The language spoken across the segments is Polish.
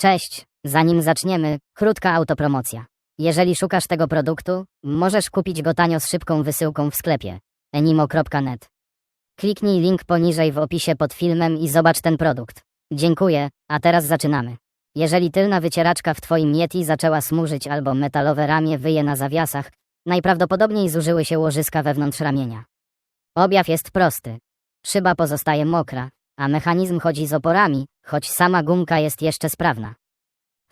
Cześć, zanim zaczniemy, krótka autopromocja. Jeżeli szukasz tego produktu, możesz kupić go tanio z szybką wysyłką w sklepie enimo.net. Kliknij link poniżej w opisie pod filmem i zobacz ten produkt. Dziękuję, a teraz zaczynamy. Jeżeli tylna wycieraczka w Twoim Yeti zaczęła smurzyć albo metalowe ramię wyje na zawiasach, najprawdopodobniej zużyły się łożyska wewnątrz ramienia. Objaw jest prosty. Szyba pozostaje mokra, a mechanizm chodzi z oporami, choć sama gumka jest jeszcze sprawna.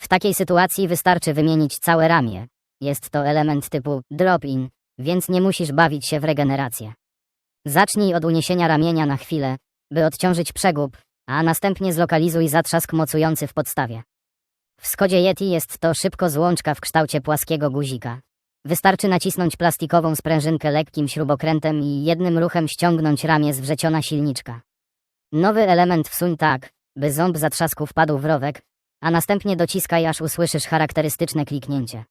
W takiej sytuacji wystarczy wymienić całe ramię. Jest to element typu drop-in, więc nie musisz bawić się w regenerację. Zacznij od uniesienia ramienia na chwilę, by odciążyć przegub, a następnie zlokalizuj zatrzask mocujący w podstawie. W Skodzie Yeti jest to szybko złączka w kształcie płaskiego guzika. Wystarczy nacisnąć plastikową sprężynkę lekkim śrubokrętem i jednym ruchem ściągnąć ramię z wrzeciona silniczka. Nowy element wsuń tak, by ząb zatrzasku wpadł w rowek, a następnie dociskaj aż usłyszysz charakterystyczne kliknięcie.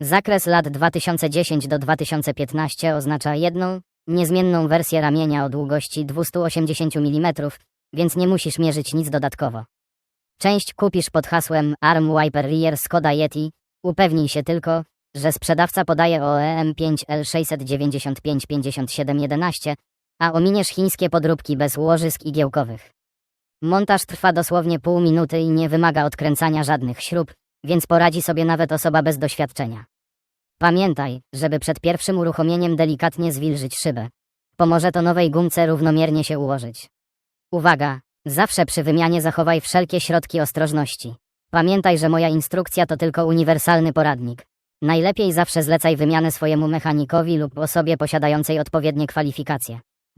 Zakres lat 2010 do 2015 oznacza jedną, niezmienną wersję ramienia o długości 280 mm, więc nie musisz mierzyć nic dodatkowo. Część kupisz pod hasłem Arm Wiper Rear Skoda Yeti, upewnij się tylko, że sprzedawca podaje OEM 5L695-5711, a ominiesz chińskie podróbki bez łożysk igiełkowych. Montaż trwa dosłownie pół minuty i nie wymaga odkręcania żadnych śrub, więc poradzi sobie nawet osoba bez doświadczenia. Pamiętaj, żeby przed pierwszym uruchomieniem delikatnie zwilżyć szybę. Pomoże to nowej gumce równomiernie się ułożyć. Uwaga! Zawsze przy wymianie zachowaj wszelkie środki ostrożności. Pamiętaj, że moja instrukcja to tylko uniwersalny poradnik. Najlepiej zawsze zlecaj wymianę swojemu mechanikowi lub osobie posiadającej odpowiednie kwalifikacje.